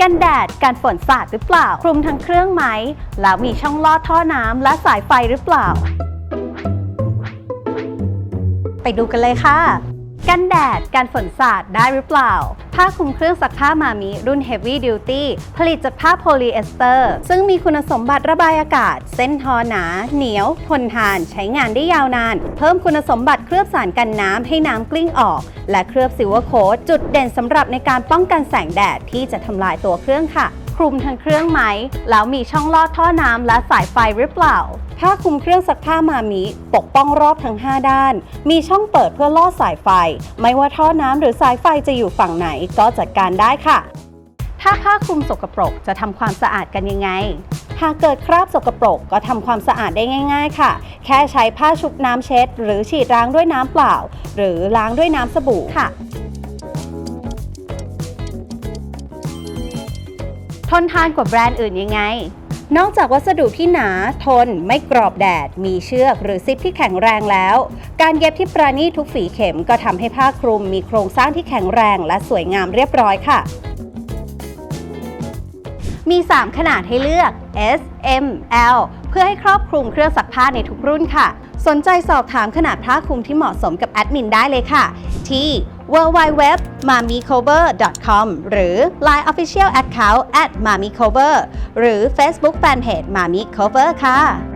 กันแดดกันฝนสาดหรือเปล่า คลุมทั้งเครื่องไหม แล้วมีช่องลอดท่อน้ำและสายไฟหรือเปล่า ไปดูกันเลยค่ะ กันแดด กันฝนสาดได้หรือเปล่า ผ้าคลุมเครื่องซักผ้ามามิ รุ่น Heavy Duty ผลิตจากผ้าโพลีเอสเตอร์ ซึ่งมีคุณสมบัติระบายอากาศ เส้นทอหนา เหนียว ทนทาน ใช้งานได้ยาวนาน เพิ่มคุณสมบัติเคลือบสารกันน้ำให้น้ำกลิ้งออก และเคลือบซิลเวอร์โคดจุดเด่นสำหรับในการป้องกันแสงแดดที่จะทำลายตัวเครื่องค่ะ ลุมทั้งเครื่องไหม แล้วมีช่องลอดท่อน้ำและสายไฟหรือเปล่า ผ้าคลุมเครื่องซักผ้ามามิปกป้องรอบทั้ง 5 ด้าน มีช่องเปิดเพื่อลอดสายไฟ ไม่ว่าท่อน้ำหรือสายไฟจะอยู่ฝั่งไหนก็จัดการได้ค่ะ ถ้าผ้าคลุมสกปรกจะทำความสะอาดกันยังไงหากเกิดคราบสกปรกก็ทำความสะอาดได้ง่าย ๆ ค่ะ แค่ใช้ผ้าชุบน้ำเช็ด หรือฉีดล้างด้วยน้ำเปล่า หรือล้างด้วยน้ำสบู่ค่ะ ทนทานกว่าแบรนด์อื่นยังไง นอกจากวัสดุที่หนาทนไม่กรอบแดด มีเชือกหรือซิปที่แข็งแรงแล้ว การเย็บที่ประณีตทุกฝีเข็มก็ทำให้ผ้าคลุมมีโครงสร้างที่แข็งแรงและสวยงามเรียบร้อยค่ะ มี 3 ขนาดให้เลือก S M L เพื่อให้ครอบคลุมเครื่องซักผ้าในทุกรุ่นค่ะ สนใจสอบถามขนาดผ้าคลุมที่เหมาะสมกับแอดมินได้เลยค่ะที่ w w w m a m i c o v e r c o m หรือ Line Official Account at m a m i c o v e r หรือ Facebook Fanpage m a m i c o v e r ค่ะ